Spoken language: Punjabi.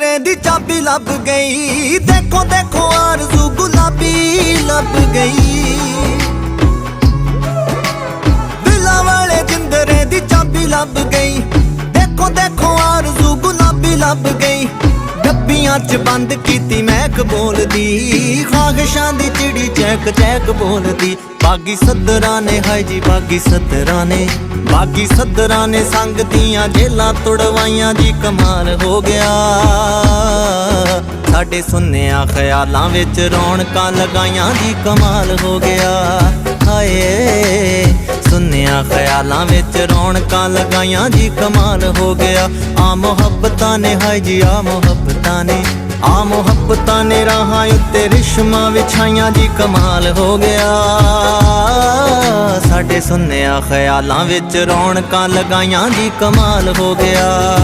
ਜਿੰਦਰੇ ਦੀ ਚਾਬੀ ਲੱਭ ਗਈ। ਦੇਖੋ ਦੇਖੋ, ਆਰਜ਼ੂ ਗੁਲਾਬੀ ਲੱਭ ਗਈ। ਦਿਲਾਂ ਵਾਲੇ ਜਿੰਦਰੇ ਦੀ ਚਾਬੀ ਲੱਭ ਗਈ। ਦੇਖੋ ਦੇਖੋ, ਆਰਜ਼ੂ ਗੁਲਾਬੀ ਲੱਭ ਗਈ। ਡੱਬੀਆਂ 'ਚ ਬੰਦ ਕੀਤੀ ਮਹਿਕ ਬੋਲਦੀ। ਖਾਗਸ਼ਾਂ ਦੀ ਚਿੜੀ ਚੈਕ ਚੈਕ ਬੋਲਦੀ। ਬਾਗੀ ਸੱਦਰਾਂ ਨੇ, ਹਾਏ ਜੀ, ਬਾਗੀ ਸੱਦਰਾਂ ਨੇ। ਬਾਗੀ ਸੱਦਰਾਂ ਨੇ ਸੰਗ ਦੀਆਂ ਜੇਲਾਂ ਤੁੜਵਾਈਆਂ ਜੀ, ਕਮਾਲ ਹੋ ਗਿਆ। ਸਾਡੇ ਸੁੰਨਿਆ ਖਿਆਲਾਂ ਵਿੱਚ ਰੌਣਕਾਂ ਲਗਾਈਆਂ ਦੀ ਕਮਾਲ ਹੋ ਗਿਆ। ਹਾਏ ਸੁੰਨਿਆ ਖਿਆਲਾਂ ਵਿੱਚ ਰੌਣਕਾਂ ਲਗਾਈਆਂ ਜੀ ਕਮਾਲ ਹੋ ਗਿਆ। ਆ ਮੁਹੱਬਤਾਂ ਨੇ, ਹਾਏ ਜੀ, ਆ ਮੁਹੱਬਤਾਂ ਨੇ। ਆ ਮੁਹੱਬਤਾਂ ਨੇ ਰਾਹਾਂ ਉੱਤੇ ਰਿਸ਼ਮਾ ਵਿਛਾਈਆਂ ਜੀ ਕਮਾਲ ਹੋ ਗਿਆ। ਸਾਡੇ ਸੁੰਨਿਆ ਖਿਆਲਾਂ ਵਿੱਚ ਰੌਣਕਾਂ ਲਗਾਈਆਂ ਜੀ ਕਮਾਲ ਹੋ ਗਿਆ।